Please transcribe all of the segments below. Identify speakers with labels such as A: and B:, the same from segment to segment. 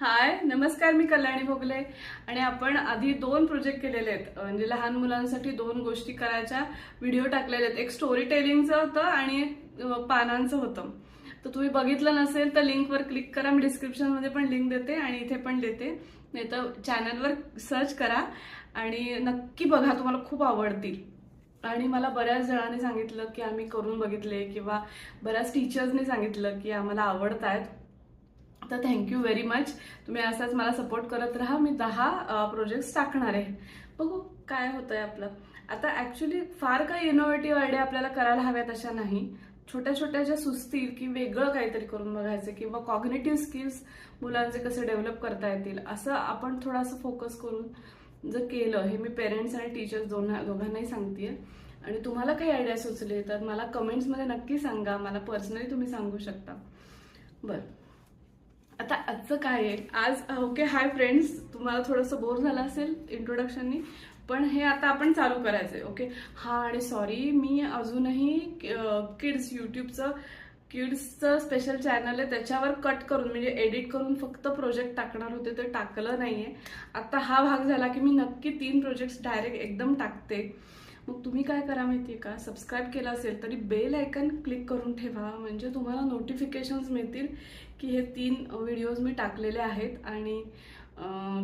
A: हाय नमस्कार मी कल्याणी भोगले. आणि आपण आधी दोन प्रोजेक्ट केलेले आहेत. म्हणजे लहान मुलांसाठी दोन गोष्टी करायच्या. व्हिडिओ टाकलेले आहेत. एक स्टोरी टेलिंगचं होतं आणि एक पानांचं होतं. तर तुम्ही बघितलं नसेल तर लिंकवर क्लिक करा. मी डिस्क्रिप्शनमध्ये पण लिंक देते आणि इथे पण देते. नाही तर चॅनलवर सर्च करा आणि नक्की बघा तुम्हाला खूप आवडतील. आणि मला बऱ्याच जणांनी सांगितलं की आम्ही करून बघितले किंवा बऱ्याच टीचर्सनी सांगितलं की आम्हाला आवडत आहेत तर थँक्यू व्हेरी मच तुम्ही असाच मला सपोर्ट करत राहा. मी दहा प्रोजेक्ट्स टाकणार आहे. बघू काय होतं आहे आपलं. आता ॲक्च्युली फार काही इनोव्हेटिव्ह आयडिया आपल्याला करायला हव्यात अशा नाही. छोट्या छोट्या ज्या सुचतील की वेगळं काहीतरी करून बघायचं किंवा कॉग्नेटिव्ह स्किल्स मुलांचे कसे डेव्हलप करता येतील असं आपण थोडंसं फोकस करून जर केलं हे मी पेरेंट्स आणि टीचर्स दोन्हा दोघांनाही सांगते आणि तुम्हाला काही आयडिया सुचले तर मला कमेंट्समध्ये नक्की सांगा. मला पर्सनली तुम्ही सांगू शकता. बरं. आता आजचं काय आहे? आज ओके हाय फ्रेंड्स तुम्हाला थोडंसं बोर झालं असेल इंट्रोडक्शननी पण हे आता आपण चालू करायचंय ओके हा आणि सॉरी मी अजूनही किड्स यूट्यूबचं किड्सचं स्पेशल चॅनल आहे त्याच्यावर कट करून म्हणजे एडिट करून फक्त प्रोजेक्ट टाकणार होते ते टाकलं नाही आहे आता हा भाग झाला की मी नक्की तीन प्रोजेक्ट्स डायरेक्ट एकदम टाकते. मग तुम्ही काय करा माहिती आहे का? सबस्क्राईब केलं असेल तरी बेल आयकन क्लिक करून ठेवा. म्हणजे तुम्हाला नोटिफिकेशन्स मिळतील. की हे तीन व्हिडिओज मी टाकलेले आहेत आणि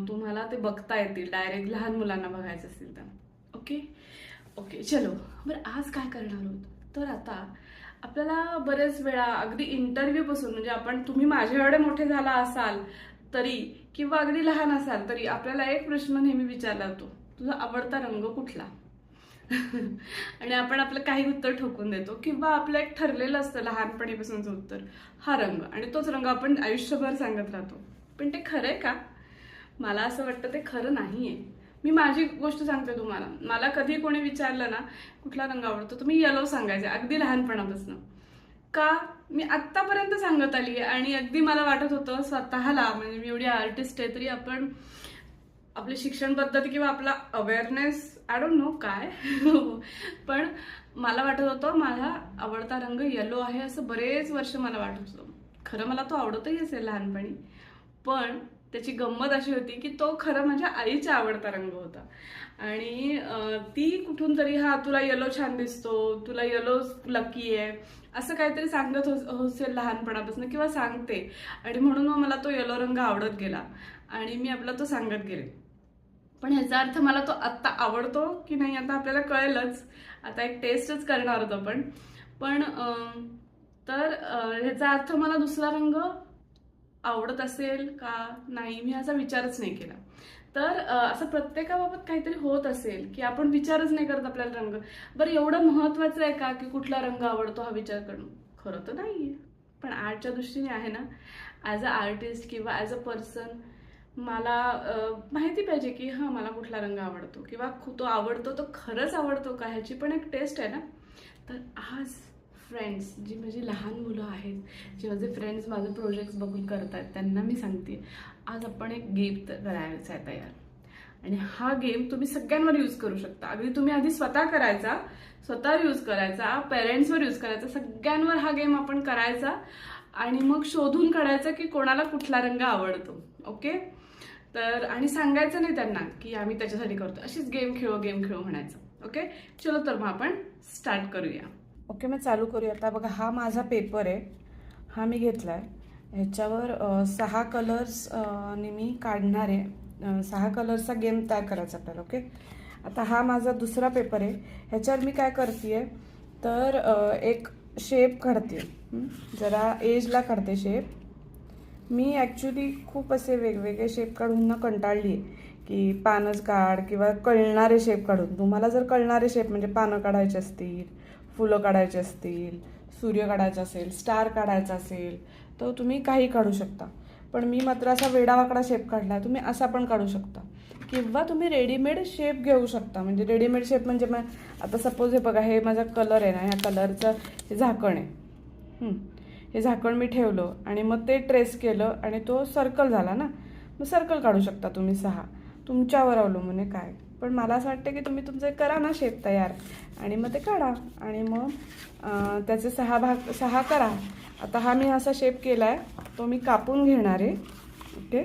A: तुम्हाला ते बघता येतील डायरेक्ट लहान मुलांना बघायचं असेल तर. ओके ओके चलो. बरं आज काय करणार आहोत? तर आता आपल्याला बरेच वेळा अगदी इंटरव्ह्यूपासून म्हणजे आपण तुम्ही माझ्या एवढे मोठे झाला असाल तरी किंवा अगदी लहान असाल तरी आपल्याला एक प्रश्न नेहमी विचारला जातो. तुझा आवडता रंग कुठला? आणि आपण आपलं काही उत्तर ठोकून देतो किंवा आपलं एक ठरलेलं असतं लहानपणीपासूनचं उत्तर हा रंग. आणि तोच रंग आपण आयुष्यभर सांगत राहतो. पण ते खरं आहे का? मला असं वाटतं ते खरं नाही आहे मी माझी गोष्ट सांगते तुम्हाला. मला कधी कोणी विचारलं ना कुठला रंग आवडतो? तर मी येलो सांगायचे अगदी लहानपणापासून. का? मी आत्तापर्यंत सांगत आली आहे आणि अगदी मला वाटत होतं स्वतःला म्हणजे मी एवढी आर्टिस्ट आहे तरी आपण आपली शिक्षण पद्धती किंवा आपला अवेअरनेस आय डोंट नो काय. पण मला वाटत होतं माझा आवडता रंग येलो आहे असं बरेच वर्ष मला वाटत होतं. खरं मला तो आवडतही असेल लहानपणी. पण त्याची गंमत अशी होती की तो खरं माझ्या आईचा आवडता रंग होता. आणि ती कुठून तरी हा तुला येलो छान दिसतो तुला येलो लकी आहे. असं काहीतरी सांगत हो- असेल लहानपणापासून किंवा सांगते. आणि म्हणून मग मला तो येलो रंग आवडत गेला. आणि मी आपला तो सांगत गेले. पण ह्याचा अर्थ मला तो आत्ता आवडतो की नाही आता आपल्याला कळेलच. आता एक टेस्टच करणार होतो आपण. पण तर ह्याचा अर्थ मला दुसरा रंग आवडत असेल का नाही मी असा विचारच नाही केला. तर असं प्रत्येकाबाबत काहीतरी होत असेल की आपण विचारच नाही करत आपल्याला रंग. बरं एवढं महत्वाचं आहे का की कुठला रंग आवडतो हा विचार करणं? खरं तर नाही पण आर्टच्या दृष्टीने आहे ना ॲज अ आर्टिस्ट किंवा ॲज अ पर्सन मला माहिती पाहिजे की हां मला कुठला रंग आवडतो किंवा तो आवडतो तो खरंच आवडतो का ह्याची पण एक टेस्ट आहे ना. तर आज फ्रेंड्स जी माझी लहान मुलं आहेत जे माझे फ्रेंड्स माझे प्रोजेक्ट्स बघून करत आहेत त्यांना मी सांगते आज आपण एक गेम करायचा आहे तयार. आणि हा गेम तुम्ही सगळ्यांवर यूज करू शकता. अगदी तुम्ही आधी स्वतः करायचा स्वतः यूज करायचा पेरेंट्सवर यूज करायचा सगळ्यांवर हा गेम आपण करायचा आणि मग शोधून काढायचं की कोणाला कुठला रंग आवडतो. ओके तर आणि सांगायचं नाही त्यांना की आम्ही त्याच्यासाठी करतो. अशीच गेम खेळू गेम खेळू म्हणायचं. ओके चलो तर मग आपण स्टार्ट करूया. ओके मग चालू करूया. आता बघा हा माझा पेपर आहे. हा मी घेतला आहे ह्याच्यावर सहा कलर्स मी काढणार आहे. सहा कलर्सचा गेम तयार करायचा आपल्याला ओके आता हा माझा दुसरा पेपर आहे. ह्याच्यावर मी काय करते तर एक शेप काढते जरा एजला काढते शेप मी ॲक्च्युली खूप असे वेगवेगळे शेप काढून ना कंटाळली आहे. की पानच काढ किंवा कळणारे शेप काढून. तुम्हाला जर कळणारे शेप म्हणजे पानं काढायचे असतील फुलं काढायचे असतील सूर्य काढायचा असेल स्टार काढायचा असेल तर तुम्ही काही काढू शकता. पण मी मात्र असा वेडावाकडा शेप काढला तुम्ही असा पण काढू शकता. किंवा तुम्ही रेडीमेड शेप घेऊ शकता. म्हणजे रेडीमेड शेप म्हणजे मग आता सपोज हे बघा हे माझा कलर आहे ना ह्या कलरचं झाकण आहे. हे झाकण मी ठेवलं आणि मग ते ट्रेस केलं आणि तो सर्कल झाला ना? मग सर्कल काढू शकता तुम्ही सहा. तुमच्यावर अवलंबून आहे काय? पण मला असं वाटतं की तुम्ही तुमचं करा ना शेप तयार. आणि मग ते काढा. आणि मग त्याचे सहा भाग सहा करा. आता हा मी असा शेप केला आहे तो मी कापून घेणार आहे. ओके?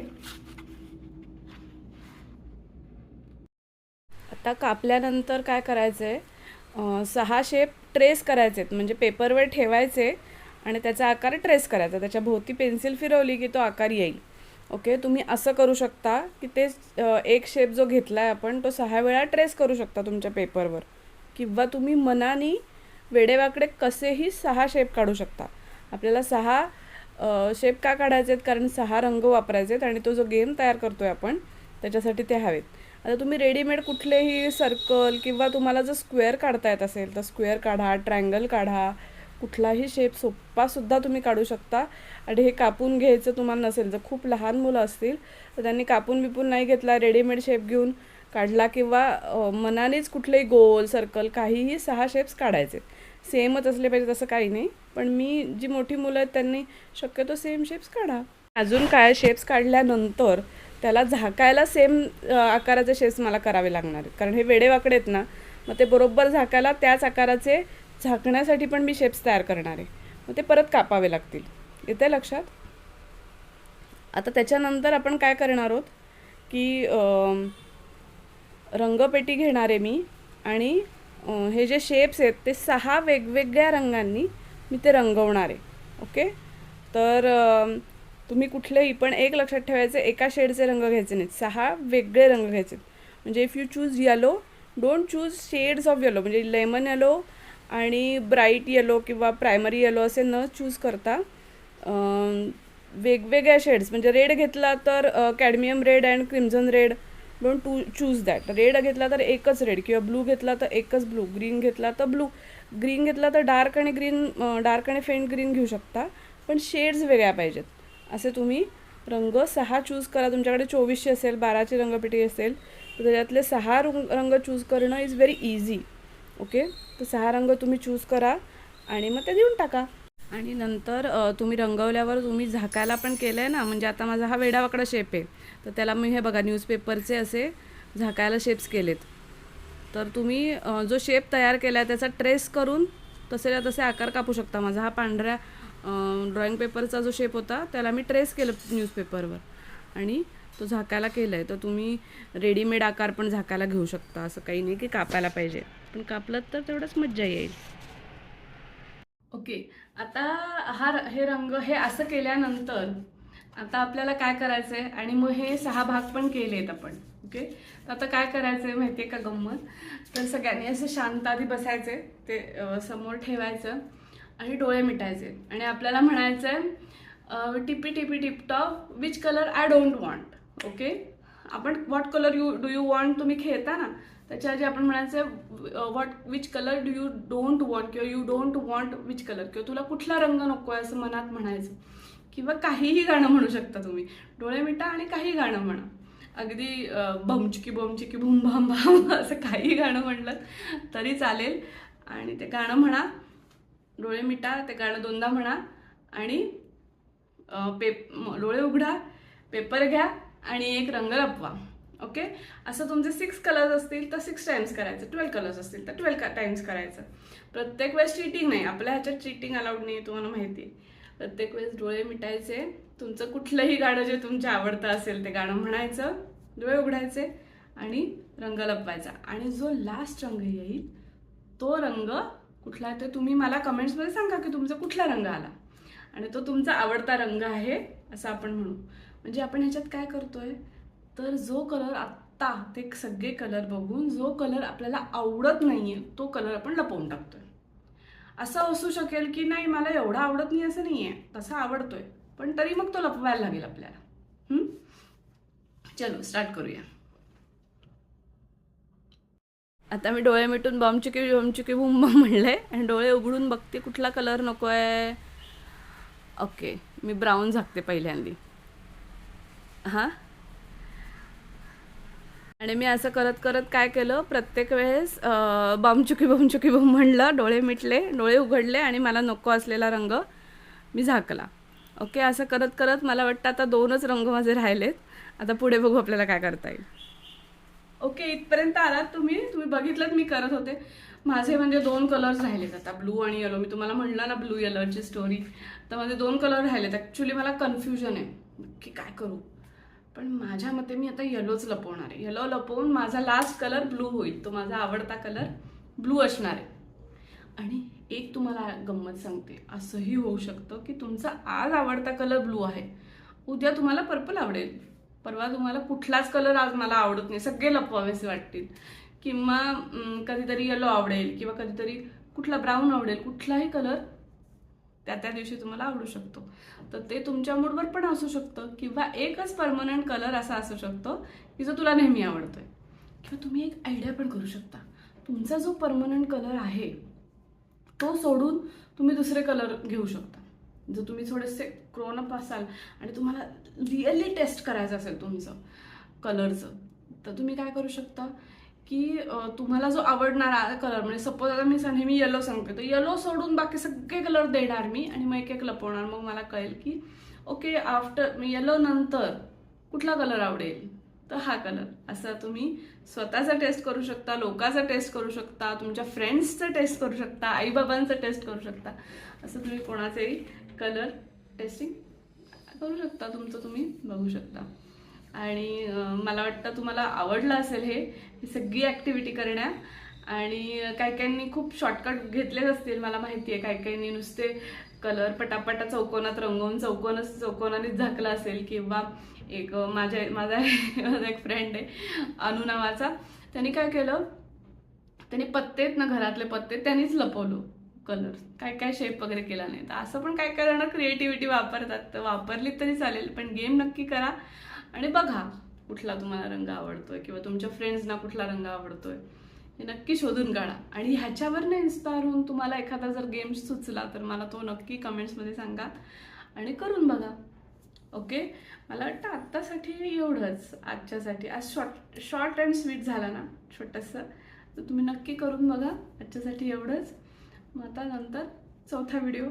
A: आता कापल्यानंतर काय करायचं आहे सहा शेप ट्रेस करायचे आहेत म्हणजे पेपरवर ठेवायचे. आणि त्याचा आकार ट्रेस करायचा. त्याच्या भोवती पेन्सिल फिरवली की तो आकार येईल. ओके तुम्ही असं करू शकता की ते एक शेप जो घेतला आहे आपण तो सहा वेळा ट्रेस करू शकता तुमच्या पेपरवर किंवा तुम्ही मनाने वेडेवाकडे कसेही सहा शेप काढू शकता. आपल्याला सहा शेप का काढायचे आहेत? कारण सहा रंग वापरायचे आहेत आणि तो जो गेम तयार करतो आहे आपण त्याच्यासाठी ते हवेत. आता तुम्ही रेडीमेड कुठलेही सर्कल किंवा तुम्हाला जर स्क्वेअर काढता येत असेल तर स्क्वेअर काढा ट्रायंगल काढा कुठलाही शेप सोप्पासुद्धा तुम्ही काढू शकता. आणि हे कापून घ्यायचं तुम्हाला नसेल जर खूप लहान मुलं असतील तर त्यांनी कापून बिपून नाही घेतला रेडीमेड शेप घेऊन काढला किंवा मनानेच कुठलेही गोल सर्कल काहीही सहा शेप्स काढायचे. सेमच असले पाहिजे तसं काही नाही. पण मी जी मोठी मुलं आहेत त्यांनी शक्यतो सेम शेप्स काढा. अजून काय शेप्स काढल्यानंतर त्याला झाकायला सेम आकाराचे शेप्स मला करावे लागणार आहेत. कारण हे वेडेवाकडे आहेत ना मग ते बरोबर झाकायला त्याच आकाराचे झाकण्यासाठी पण मी शेप्स तयार करणार आहे. मग ते परत कापावे लागतील. येते लक्षात? आता त्याच्यानंतर आपण काय करणार आहोत की रंगपेटी घेणार आहे मी आणि हे जे शेप्स आहेत ते सहा वेगवेगळ्या रंगांनी मी ते रंगवणार आहे. ओके? तर तुम्ही कुठलेही पण एक लक्षात ठेवायचे एका शेडचे रंग घ्यायचे नाहीत. सहा वेगळे रंग घ्यायचे म्हणजे if you choose yellow don't choose shades of yellow म्हणजे लेमन येलो आणि ब्राईट येलो किंवा प्रायमरी येलो असे न चूज करता वेगवेगळ्या शेड्स म्हणजे रेड घेतला तर cadmium red and crimson red don't to choose that red घेतला तर एकच रेड किंवा ब्लू घेतला तर एकच ब्लू ग्रीन घेतला तर ब्लू ग्रीन घेतला तर डार्क आणि ग्रीन डार्क आणि फेंट ग्रीन घेऊ शकता पण शेड्स वेगळ्या पाहिजेत. असे तुम्ही रंग सहा चूज करा. तुमच्याकडे चोवीसशे असेल बाराची रंगपेटी असेल तर त्याच्यातले सहा रंग रंग चूज करणं इज व्हेरी इझी ओके? तर सहा रंग तुम्ही चूज करा आणि मग ते देऊन टाका. आणि नंतर तुम्ही रंगवल्यावर तुम्ही झाकायला पण केलं आहे ना? म्हणजे आता माझा हा वेडावाकडा शेप आहे. तर त्याला मी हे बघा न्यूजपेपरचे असे झाकायला शेप्स केलेत. तर तुम्ही जो शेप तयार केला आहे त्याचा ट्रेस करून तसे तसे आकार कापू शकता. माझा हा पांढऱ्या ड्रॉइंग पेपरचा जो शेप होता त्याला मी ट्रेस केलं न्यूजपेपरवर आणि तो झाकायला केला आहे तर तुम्ही रेडीमेड आकार पण झाकायला घेऊ शकता असं काही नाही की कापायला पाहिजे. पण कापलं तर तेवढंच मज्जा येईल. ओके. आता हा हे रंग हे असं केल्यानंतर आता आपल्याला काय करायचं आहे आणि मग हे सहा भाग पण केलेत आपण ओके? तर आता काय करायचं आहे माहिती आहे का गंमत? तर सगळ्यांनी असं शांत आधी बसायचे ते समोर ठेवायचं आणि डोळे मिटायचे. आणि आपल्याला म्हणायचं आहे tippy tippy tiptop which colour I don't want okay? आपण what colour you do you want तुम्ही खेळता ना त्याच्याआधी आपण म्हणायचं what which colour do you don't want किंवा you don't want which colour किंवा तुला कुठला रंग नको आहे असं मनात म्हणायचं. किंवा काहीही गाणं म्हणू शकता तुम्ही. डोळे मिटा आणि काही गाणं म्हणा. अगदी बमचिकी बमचिकी भुम भाम भाम असं काही गाणं म्हणलं तरी चालेल. आणि ते गाणं म्हणा. डोळे मिटा ते गाणं दोनदा म्हणा. आणि पेप डोळे उघडा पेपर घ्या. आणि एक रंग लपवा ओके असं तुमचे सिक्स कलर्स असतील तर सिक्स टाइम्स करायचं. ट्वेल्व कलर्स असतील तर ट्वेल्व टाइम्स करायचं. प्रत्येक वेळेस चिटिंग नाही. आपल्या ह्याच्यात चिटिंग अलाउड नाही तुम्हाला माहिती आहे प्रत्येक वेळेस डोळे मिटायचे. तुमचं कुठलंही गाणं जे तुमच्या आवडतं असेल ते गाणं म्हणायचं डोळे उघडायचे आणि रंग लपवायचा. आणि जो लास्ट रंग येईल तो रंग कुठला आहे ते तुम्ही मला कमेंट्समध्ये सांगा की तुमचा कुठला रंग आला. आणि तो तुमचा आवडता रंग आहे असं आपण म्हणू. म्हणजे आपण ह्याच्यात काय करतोय? तर जो कलर आत्ता ते सगळे कलर बघून जो कलर आपल्याला आवडत नाहीये तो कलर आपण लपवून टाकतोय. असं असू शकेल की नाही मला एवढा आवडत नाही असं नाहीये. तसा आवडतोय. पण तरी मग तो लपवायला लागेल आपल्याला. चलो स्टार्ट करूया. आता मी डोळे मिटून बॉम्बचुकी चुकी बुम बम म्हणले आणि डोळे उघडून बघते कुठला कलर नको आहे ओके मी ब्राऊन झाकते पहिल्यांदी. हां? आणि मी असं करत करत काय केलं? प्रत्येक वेळेस बमचुकी बमचुकी बम म्हणलं डोळे मिटले डोळे उघडले आणि मला नको असलेला रंग मी झाकला. ओके? असं करत करत मला वाटतं आता दोनच रंग माझे राहिलेत. आता पुढे बघू आपल्याला काय करता येईल. ओके? इथपर्यंत आलात तुम्ही? तुम्ही बघितलं मी करत होते. माझे म्हणजे दोन कलर्स राहिलेत आता. ब्लू आणि येलो मी तुम्हाला म्हणलं ना ब्लू येलोची स्टोरी तर माझे दोन कलर राहिलेत. ॲक्च्युली मला कन्फ्युजन आहे. की काय करू? पण माझ्या मते मी आता येलोच लपवणार आहे. येलो लपवून माझा लास्ट कलर ब्लू होईल. तो माझा आवडता कलर ब्लू असणार आहे. आणि एक तुम्हाला गंमत सांगते. असंही होऊ शकतं की तुमचा आज आवडता कलर ब्लू आहे. उद्या तुम्हाला पर्पल आवडेल. परवा तुम्हाला कुठलाच कलर आज मला आवडत नाही. सगळे लपवावेसे वाटतील. किंवा कधीतरी येलो आवडेल किंवा कधीतरी कुठला ब्राऊन आवडेल कुठलाही कलर त्या त्या दिवशी तुम्हाला आवडू शकतो. तर ते तुमच्या मूडवर पण असू शकतं किंवा एकच परमनंट कलर असा असू शकतो की जो तुला नेहमी आवडतोय. किंवा तुम्ही एक आयडिया पण करू शकता. तुमचा जो परमनंट कलर आहे तो सोडून तुम्ही दुसरे कलर घेऊ शकता. जर तुम्ही थोडेसे क्रोनअप असाल आणि तुम्हाला रिअली टेस्ट करायचं असेल तुमचं कलरचं तर तुम्ही काय करू शकता? की तुम्हाला जो आवडणारा कलर म्हणजे सपोज आता मी सांगते मी येलो सांगते तर येलो सोडून बाकी सगळे कलर देणार मी आणि मग एक एक लपवणार. मग मला कळेल की ओके आफ्टर येलो नंतर कुठला कलर आवडेल? तर हा कलर असा तुम्ही स्वतःचा टेस्ट करू शकता लोकांचा टेस्ट करू शकता तुमच्या फ्रेंड्सचं टेस्ट करू शकता आईबाबांचं टेस्ट करू शकता. असं तुम्ही कोणाचंही कलर टेस्टिंग करू शकता तुमचं तुम्ही बघू शकता. आणि मला वाटतं तुम्हाला आवडलं असेल हे सगळी ॲक्टिव्हिटी करण्या आणि काही काहींनी खूप शॉर्टकट घेतलेच असतील मला माहिती आहे काही काहींनी नुसते कलर पटापटा चौकोनात रंगवून चौकोनच चौकोनानेच झाकला असेल किंवा एक माझ्या माझा माझा एक फ्रेंड आहे अनु नावाचा. त्यांनी काय केलं? त्यांनी पत्ते आहेत ना घरातले पत्ते त्यांनीच लपवलं कलर काय काय शेप वगैरे केला नाही. तर असं पण काय काय जण क्रिएटिव्हिटी वापरतात. तर वापरली तरी चालेल पण गेम नक्की करा. आणि बघा कुठला तुम्हाला रंग आवडतोय किंवा तुमच्या फ्रेंड्सना कुठला रंग आवडतोय हे नक्की शोधून काढा. आणि ह्याच्यावरनं इन्स्पायर होऊन तुम्हाला एखादा जर गेम सुचला तर मला तो नक्की कमेंट्समध्ये सांगा आणि करून बघा. ओके मला वाटतं आत्तासाठी एवढंच. आजच्यासाठी. आज शॉर्ट शॉर्ट अँड स्वीट झाला ना छोटंसं. तर तुम्ही नक्की करून बघा. आजच्यासाठी एवढंच. मग आता नंतर चौथा व्हिडिओ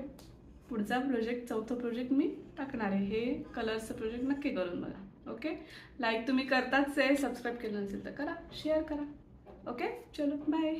A: पुढचा प्रोजेक्ट चौथं प्रोजेक्ट मी टाकणार आहे. हे कलर्सचं प्रोजेक्ट नक्की करून बघा. ओके लाईक तुम्ही करताच आहे सबस्क्राईब केलं नसेल तर करा शेअर करा. ओके चलो बाय